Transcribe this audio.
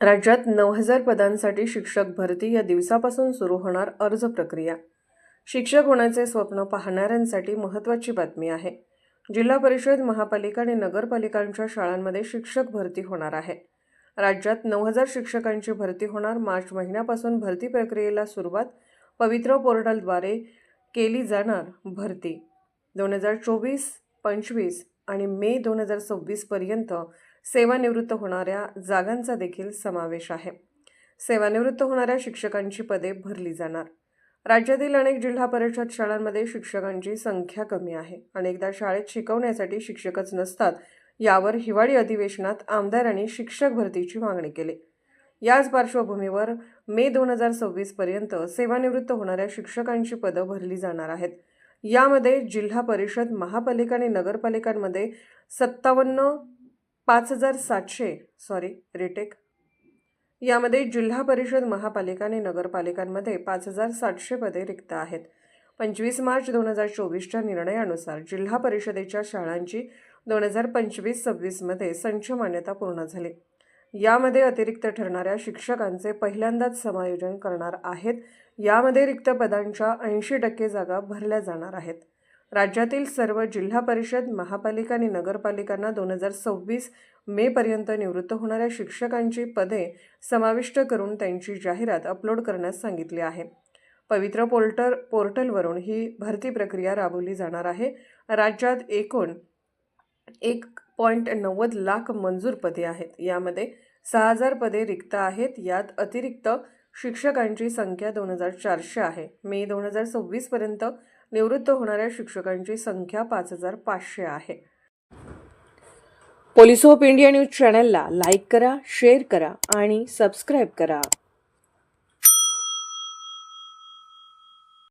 राज्यात नऊ हजार पदांसाठी शिक्षक भरती या दिवसापासून सुरू होणार अर्ज प्रक्रिया. शिक्षक होण्याचे स्वप्न पाहणाऱ्यांसाठी महत्त्वाची बातमी आहे. जिल्हा परिषद महापालिका आणि नगरपालिकांच्या शाळांमध्ये शिक्षक भरती होणार आहे. राज्यात नऊ हजार शिक्षकांची भरती होणार. मार्च महिन्यापासून भरती प्रक्रियेला सुरुवात पवित्र पोर्टलद्वारे केली जाणार भरती. दोन हजार चोवीस पंचवीस आणि मे दोन हजार सव्वीसपर्यंत सेवानिवृत्त होणाऱ्या जागांचा देखील समावेश आहे. सेवानिवृत्त होणाऱ्या शिक्षकांची पदे भरली जाणार. राज्यातील अनेक जिल्हा परिषद शाळांमध्ये शिक्षकांची संख्या कमी आहे. अनेकदा शाळेत शिकवण्यासाठी शिक्षकच नसतात यावर हिवाळी अधिवेशनात आमदारांनी शिक्षक भरतीची मागणी केली. याच पार्श्वभूमीवर मे दोन हजार सव्वीसपर्यंत सेवानिवृत्त होणाऱ्या शिक्षकांची पदं भरली जाणार आहेत. यामध्ये जिल्हा परिषद महापालिका आणि नगरपालिकांमध्ये सत्तावन्न पाच हजार सातशे सॉरी रिटेक यामध्ये जिल्हा परिषद महापालिका आणि नगरपालिकांमध्ये पाच हजार सातशे पदे रिक्त आहेत. पंचवीस मार्च दोन हजार चोवीसच्या निर्णयानुसार जिल्हा परिषदेच्या शाळांची दोन हजार पंचवीस सव्वीसमध्ये संच मान्यता पूर्ण झाली. यामध्ये अतिरिक्त ठरणाऱ्या शिक्षकांचे पहिल्यांदाच समायोजन करणार आहेत. यामध्ये रिक्त पदांच्या ऐंशी टक्के जागा भरल्या जाणार आहेत. राज्यातील सर्व जिल्हा परिषद महापालिका आणि नगरपालिकांना दोन हजार सव्वीस मेपर्यंत निवृत्त होणाऱ्या शिक्षकांची पदे समाविष्ट करून त्यांची जाहिरात अपलोड करण्यास सांगितली आहे. पवित्र पोर्टल पोर्टलवरून ही भरती प्रक्रिया राबवली जाणार आहे. राज्यात एकूण एक पॉईंट नव्वद लाख मंजूर पदे आहेत. यामध्ये सहा हजार पदे रिक्त आहेत. यात अतिरिक्त शिक्षकांची संख्या दोन हजार चारशे आहे. मे दोन हजार सव्वीसपर्यंत निवृत्त होणाऱ्या शिक्षकांची संख्या पाच हजार पाचशे आहे. पोलीस ऑफ इंडिया न्यूज चॅनलला लाईक करा शेअर करा आणि सबस्क्राईब करा.